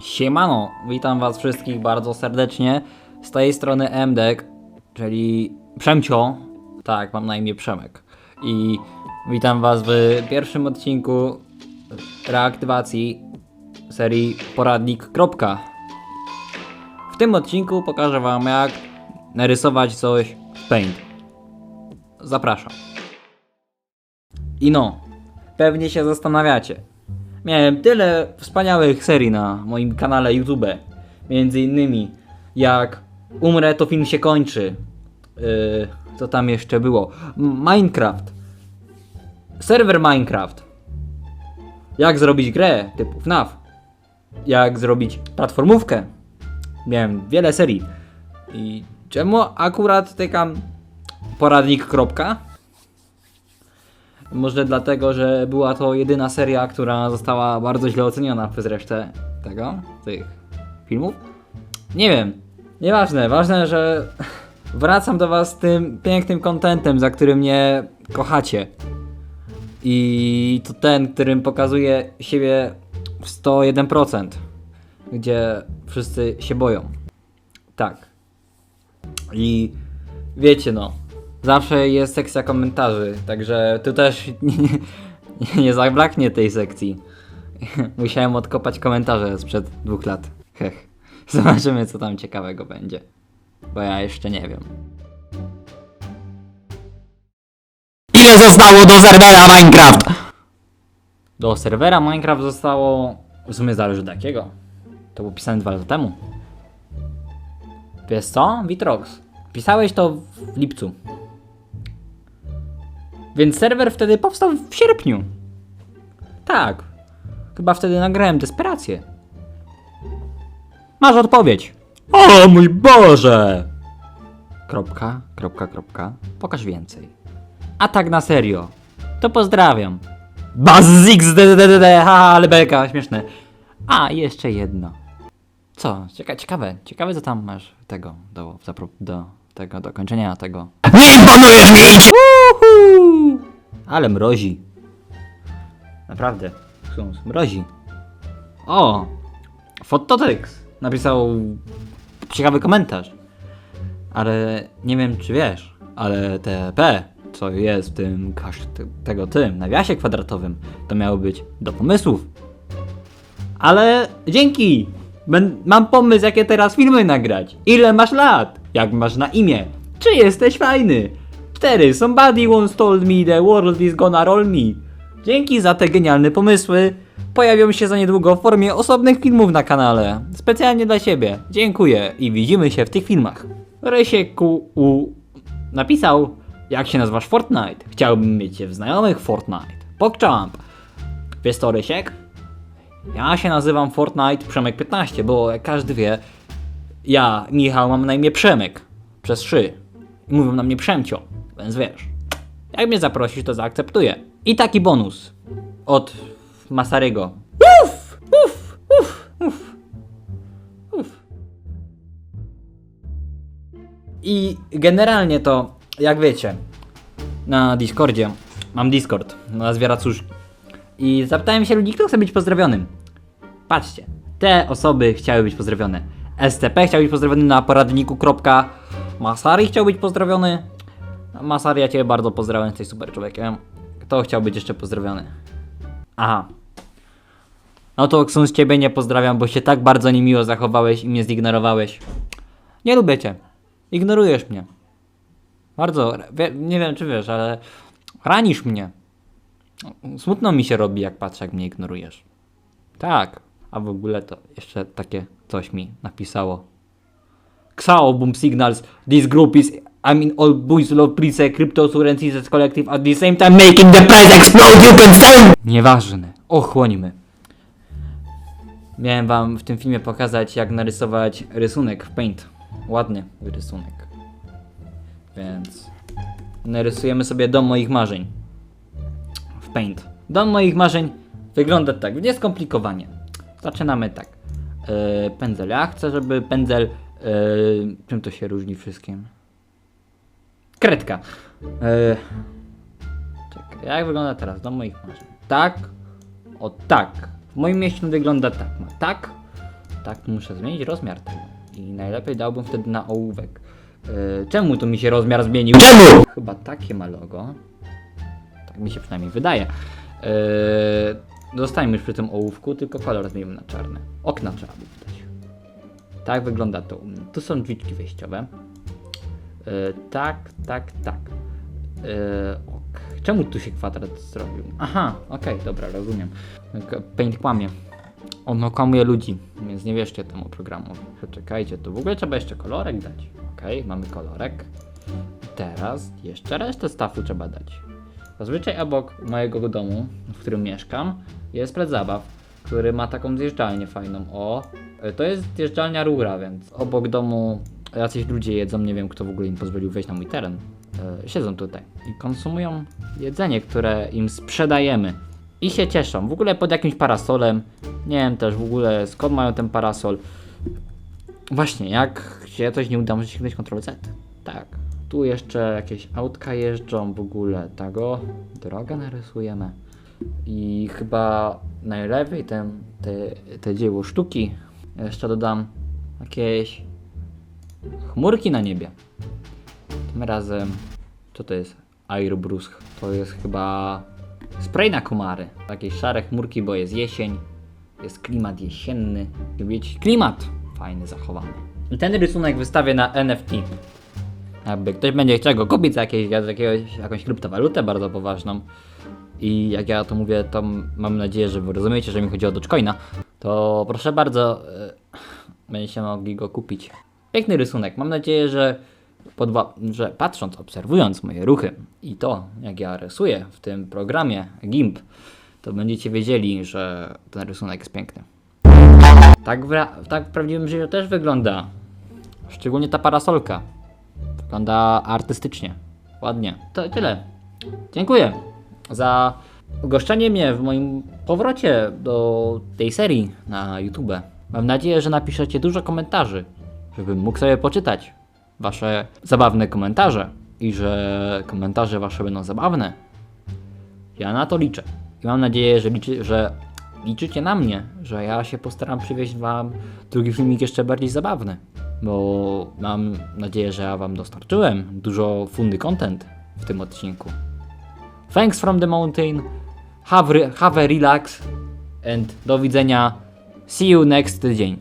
Siemano, witam was wszystkich bardzo serdecznie. Z tej strony MDek, czyli Przemcio. Tak, mam na imię Przemek. I witam was w pierwszym odcinku reaktywacji serii Poradnik. W tym odcinku pokażę wam jak narysować coś w Paint. Zapraszam. I no, pewnie się zastanawiacie. Miałem tyle wspaniałych serii na moim kanale YouTube. Między innymi jak Umrę to film się kończy. Yy, co tam jeszcze było? Minecraft. Serwer Minecraft. Jak zrobić grę typu FNAF. Jak zrobić platformówkę. Miałem wiele serii. I czemu akurat tykam poradnik. Może dlatego, że była to jedyna seria, która została bardzo źle oceniona przez resztę tego, tych filmów. Nie wiem. Nieważne. Ważne, że wracam do was z tym pięknym kontentem, za którym mnie kochacie. I to ten, którym pokazuję siebie w 101%. Gdzie wszyscy się boją. Tak. I wiecie no, zawsze jest sekcja komentarzy, także tu też nie, nie, nie zabraknie tej sekcji. Musiałem odkopać komentarze sprzed dwóch lat. Hech. Zobaczymy co tam ciekawego będzie. Bo ja jeszcze nie wiem. Ile zostało do serwera Minecraft? Do serwera Minecraft zostało... W sumie zależy od jakiego. To było pisane dwa lata temu. Wiesz co? Vitrox. Pisałeś to w lipcu. Więc serwer wtedy powstał w sierpniu. Tak. Chyba wtedy nagrałem desperację. Masz odpowiedź. O mój Boże! Kropka, kropka, kropka. Pokaż więcej. A tak na serio. To pozdrawiam. Bazix DDDD, ha, ale beka, śmieszne. A, jeszcze jedno. Co? Cieka ciekawe, ciekawe co tam masz tego, do, zapro- do tego, do kończenia tego. Nie imponujesz mi! Ale mrozi. Naprawdę. Ksiądz, mrozi. O! Fototex napisał ciekawy komentarz. Ale nie wiem czy wiesz, ale te P, co jest w tym tego tym nawiasie kwadratowym, to miało być do pomysłów. Ale dzięki! Mam pomysł, jakie teraz filmy nagrać. Ile masz lat? Jak masz na imię? Czy jesteś fajny? 4. Somebody once told me the world is gonna roll me. Dzięki za te genialne pomysły. Pojawią się za niedługo w formie osobnych filmów na kanale. Specjalnie dla siebie. Dziękuję i widzimy się w tych filmach. Rysiek u napisał, jak się nazywasz Fortnite. Chciałbym mieć cię w znajomych Fortnite. PogChamp. Wiesz co, Rysiek? Ja się nazywam Fortnite Przemek 15, bo jak każdy wie, ja, Michał, mam na imię Przemek. Przez szy. I mówią na mnie Przemcio, więc wiesz. Jak mnie zaprosisz, to zaakceptuję. I taki bonus od Masarygo. Uff! Uff! Uff! Uff! Uff! I generalnie to, jak wiecie, na Discordzie, mam Discord, na Zwieracuszki. I zapytałem się ludzi, kto chce być pozdrowionym. Patrzcie, te osoby chciały być pozdrowione. STP chciał być pozdrowiony na poradniku. Masari chciał być pozdrowiony. Masari, ja Cię bardzo pozdrawiam, jesteś super człowiekiem. Kto chciał być jeszcze pozdrowiony? Aha. No to Oksun z Ciebie nie pozdrawiam, bo się tak bardzo niemiło zachowałeś i mnie zignorowałeś. Nie lubię Cię. Ignorujesz mnie. Bardzo, nie wiem czy wiesz, ale ranisz mnie. Smutno mi się robi, jak patrzę, jak mnie ignorujesz. Tak, a w ogóle to jeszcze takie coś mi napisało. Xao Boom Signals, this group is I mean all boys love Price, cryptocurrencies collective at the same time making the price explode, you can stand! Nieważne, ochłońmy. Miałem wam w tym filmie pokazać, jak narysować rysunek w Paint. Ładny rysunek. Więc narysujemy sobie dom moich marzeń w Paint. Dom moich marzeń wygląda tak, nieskomplikowanie. Zaczynamy tak. Yy, pędzel. Ja chcę, żeby pędzel. Yy, czym to się różni wszystkim? Kredka. Yy, czekaj, jak wygląda teraz dom moich marzeń? Tak. O tak. W moim mieście wygląda tak. Ma tak. tak, muszę zmienić rozmiar tego. I najlepiej dałbym wtedy na ołówek. Yy, czemu tu mi się rozmiar zmienił? Czemu? Chyba takie ma logo. Tak mi się przynajmniej wydaje. Yy, zostańmy już przy tym ołówku, tylko kolor zmienimy na czarny. Okna trzeba by dodać. Tak wygląda to u mnie. Tu są drzwiczki wejściowe. Yy, tak, tak, tak. Ok. Czemu tu się kwadrat zrobił? Aha, okej, dobra, rozumiem. Paint kłamie. On okłamuje ludzi, więc nie wierzcie temu programowi. Czekajcie, tu w ogóle trzeba jeszcze kolorek dać. Okej, mamy kolorek. Teraz jeszcze resztę stafu trzeba dać. Zazwyczaj obok mojego domu, w którym mieszkam, jest plac zabaw, który ma taką zjeżdżalnię fajną. O, e, to jest zjeżdżalnia rura, więc obok domu jacyś ludzie jedzą, nie wiem kto w ogóle im pozwolił wejść na mój teren. E, siedzą tutaj i konsumują jedzenie, które im sprzedajemy. I się cieszą. W ogóle pod jakimś parasolem. Nie wiem też w ogóle skąd mają ten parasol. Właśnie, jak się coś nie uda, możecie kliknąć Ctrl Z. Tak. Tu jeszcze jakieś autka jeżdżą w ogóle. Tego. Drogę narysujemy. I chyba najlepiej ten, te, te dzieło sztuki. Jeszcze dodam jakieś chmurki na niebie. Tym razem, co to jest? Aerobrusk. To jest chyba spray na komary. Jakieś szare chmurki, bo jest jesień. Jest klimat jesienny. Wiecie, klimat fajny, zachowany. I ten rysunek wystawię na NFT. Jakby ktoś będzie chciał go kupić za, jakieś, za jakiegoś, jakąś kryptowalutę bardzo poważną. I jak ja to mówię, to mam nadzieję, że wy rozumiecie, że mi chodzi o Dogecoina. To proszę bardzo, e, będziecie mogli go kupić. Piękny rysunek. Mam nadzieję, że, podwa- że patrząc, obserwując moje ruchy i to, jak ja rysuję w tym programie GIMP, to będziecie wiedzieli, że ten rysunek jest piękny. Tak w, tak w prawdziwym życiu też wygląda. Szczególnie ta parasolka. Wygląda artystycznie. Ładnie. To tyle. Dziękuję za ugoszczenie mnie w moim powrocie do tej serii na YouTube. Mam nadzieję, że napiszecie dużo komentarzy, żebym mógł sobie poczytać wasze zabawne komentarze i że komentarze wasze będą zabawne. Ja na to liczę. I mam nadzieję, że, liczy, że liczycie na mnie, że ja się postaram przywieźć wam drugi filmik jeszcze bardziej zabawny. Bo mam nadzieję, że ja wam dostarczyłem dużo funny content w tym odcinku. Thanks from the mountain. Have, have a relax. And do widzenia. See you next tydzień.